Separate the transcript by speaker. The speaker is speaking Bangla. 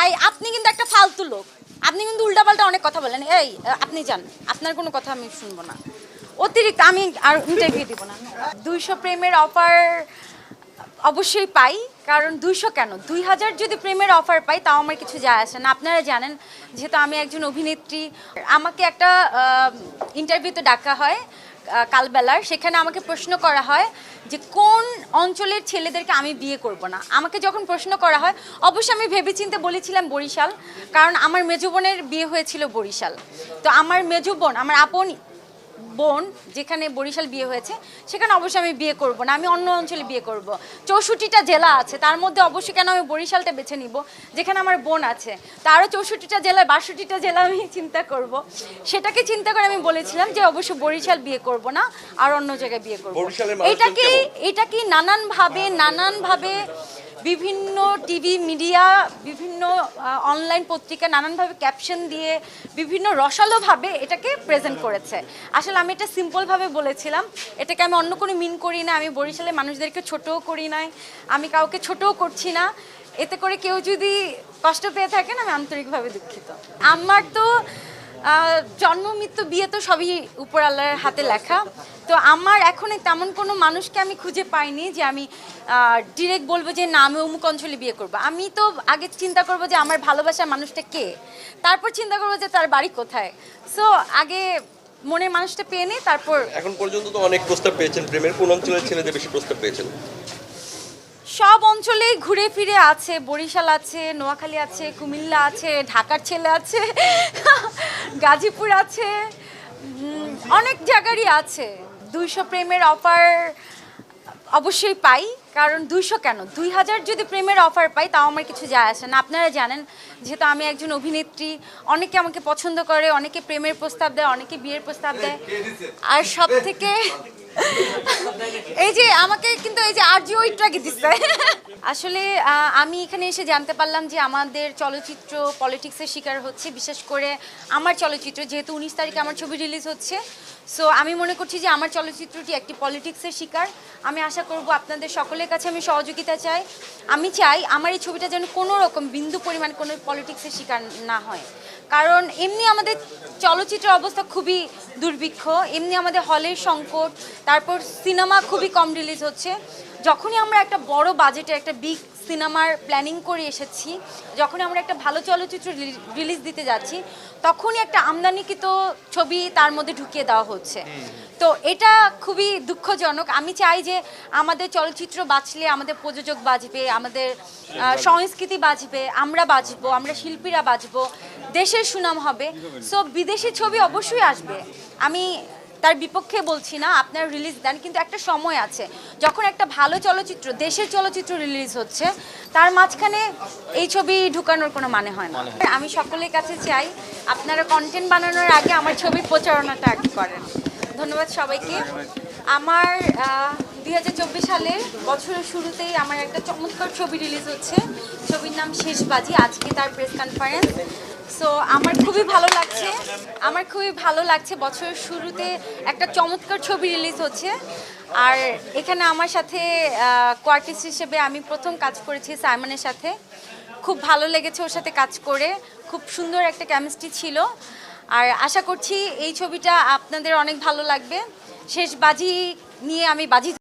Speaker 1: আই, আপনি কিন্তু একটা ফালতু লোক। আপনি কিন্তু উল্টাপাল্টা অনেক কথা বলেন। এই, আপনি যান। আপনার কোনো কথা আমি শুনব না। অতিরিক্ত আমি আর ইন্টারভিউ দিব না। দুইশো প্রেমের অফার অবশ্যই পাই, কারণ দুইশো কেন? দুই হাজার যদি প্রেমের অফার পাই, তাও আমার কিছু যায় আসে না। আপনারা জানেন, যেহেতু আমি একজন অভিনেত্রী, আমাকে একটা ইন্টারভিউতে ডাকা হয়। কালবেলার, সেখানে আমাকে প্রশ্ন করা হয় যে কোন অঞ্চলের ছেলেদেরকে আমি বিয়ে করব না? আমাকে যখন প্রশ্ন করা হয়, অবশ্যই আমি ভেবেচিন্তে বলেছিলাম বরিশাল, কারণ আমার মেজো বোনের বিয়ে হয়েছিল বরিশাল। তো আমার মেজো বোন, আমার আপন বোন যেখানে বরিশাল বিয়ে হয়েছে সেখানে অবশ্যই আমি বিয়ে করব না আমি অন্য অঞ্চলে বিয়ে করব। চৌষট্টিটা জেলা আছে তার মধ্যে অবশ্যই কেন আমি বরিশালটা বেছে নিব? যেখানে আমার বোন আছে তারও চৌষট্টিটা জেলায় বাষট্টিটা জেলা আমি চিন্তা করব। সেটাকে চিন্তা করে আমি বলেছিলাম যে অবশ্যই বরিশাল বিয়ে করব না আর অন্য জায়গায় বিয়ে করব।
Speaker 2: বরিশালের মানুষজন
Speaker 1: এটা কি
Speaker 2: কেমন?
Speaker 1: এটা কি নানানভাবে নানানভাবে বিভিন্ন টিভি মিডিয়া বিভিন্ন অনলাইন পত্রিকা নানানভাবে ক্যাপশন দিয়ে বিভিন্ন রসালোভাবে এটাকে প্রেজেন্ট করেছে। আসলে আমি এটা সিম্পলভাবে বলেছিলাম। এটাকে আমি অন্য কোনো মিন করি না। আমি বরিশালের মানুষদেরকে ছোটও করি নাই। আমি কাউকে ছোটও করছি না। এতে করে কেউ যদি কষ্ট পেয়ে থাকেন, আমি আন্তরিকভাবে দুঃখিত। আমার তো জন্ম, মৃত্যু, বিয়ে তো সবই উপর আল্লাহর হাতে লেখা। তো আমার এখন তেমন কোনো মানুষকে আমি খুঁজে পাইনি যে আমি ডিরেক্ট বলব যে না আমি অমুক অঞ্চলে বিয়ে করব। আমি তো আগে চিন্তা করব যে আমার ভালোবাসার মানুষটা কে? তারপর চিন্তা করব যে তার বাড়ি কোথায়? সো আগে মনের মানুষটা পেয়ে নিই তারপর
Speaker 2: এখন পর্যন্ত তো অনেক প্রস্তাব পেয়েছেন। প্রেমের কোন অঞ্চলের ছেলেদের বেশি প্রস্তাব পেয়েছেন?
Speaker 1: সব অঞ্চলেই ঘুরে ফিরে আছে। বরিশাল আছে নোয়াখালী আছে কুমিল্লা আছে ঢাকার ছেলে আছে গাজীপুর আছে অনেক জায়গারই আছে। দুইশো প্রেমের অফার অবশ্যই পাই, কারণ দুইশো কেন? দুই হাজার যদি প্রেমের অফার পাই, তাও আমার কিছু যায় আসে না। আপনারা জানেন, যেহেতু আমি একজন অভিনেত্রী, অনেকে আমাকে পছন্দ করে, অনেকে প্রেমের প্রস্তাব দেয়, অনেকে বিয়ের প্রস্তাব দেয়। আর সব থেকে এই যে আমাকে কিন্তু এই যে আরজি ওইটাকে দিচ্ছে আসলে আমি এখানে এসে জানতে পারলাম যে আমাদের চলচ্চিত্র পলিটিক্সের শিকার হচ্ছে, বিশেষ করে আমার চলচ্চিত্র, যেহেতু উনিশ তারিখে আমার ছবি রিলিজ হচ্ছে। সো আমি মনে করছি যে আমার চলচ্চিত্রটি একটি পলিটিক্সের শিকার। আমি আশা করব আপনাদের সকলের কাছে আমি সহযোগিতা চাই। আমি চাই আমার এই ছবিটা যেন কোনো রকম বিন্দু পরিমাণ কোনো পলিটিক্সের শিকার না হয়। কারণ এমনি আমাদের চলচ্চিত্রের অবস্থা খুবই দুর্ভিক্ষ এমনি আমাদের হলের সংকট তারপর সিনেমা খুবই কম রিলিজ হচ্ছে। যখনই আমরা একটা বড় বাজেটে একটা বিগ সিনেমার প্ল্যানিং করে এসেছি যখনই আমরা একটা ভালো চলচ্চিত্র রিলিজ দিতে যাচ্ছি তখনই একটা আমদানিকৃত ছবি তার মধ্যে ঢুকিয়ে দেওয়া হচ্ছে। তো এটা খুবই দুঃখজনক। আমি চাই যে আমাদের চলচ্চিত্র বাঁচলে আমাদের প্রযোজক বাঁচবে আমাদের সংস্কৃতি বাঁচবে আমরা বাঁচবো আমরা শিল্পীরা বাঁচবো দেশের সুনাম হবে। সো বিদেশি ছবি অবশ্যই আসবে। আমি তার বিপক্ষে বলছি না আপনার রিলিজ দেন কিন্তু একটা সময় আছে। যখন একটা ভালো চলচ্চিত্র দেশের চলচ্চিত্র রিলিজ হচ্ছে তার মাঝখানে এই ছবি ঢুকানোর কোনো মানে হয় না। আমি সকলের কাছে চাই আপনারা কন্টেন্ট বানানোর আগে আমার ছবির প্রচারণাটা আগে করেন। ধন্যবাদ সবাইকে। আমার দুই সালের বছরের শুরুতেই আমার একটা চমৎকার ছবি রিলিজ হচ্ছে। ছবির নাম শেষবাজি আজকে তার প্রেস কনফারেন্স সো আমার খুবই ভালো লাগছে, আমার খুবই ভালো লাগছে বছরের শুরুতে একটা চমৎকার ছবি রিলিজ হচ্ছে। আর এখানে আমার সাথে কোয়ার্টিস্ট হিসেবে আমি প্রথম কাজ করেছি সাইমনের সাথে। খুব ভালো লেগেছে ওর সাথে কাজ করে, খুব সুন্দর একটা কেমিস্ট্রি ছিল। আর আশা করছি এই ছবিটা আপনাদের অনেক ভালো লাগবে। শেষ বাজি নিয়ে আমি বাজি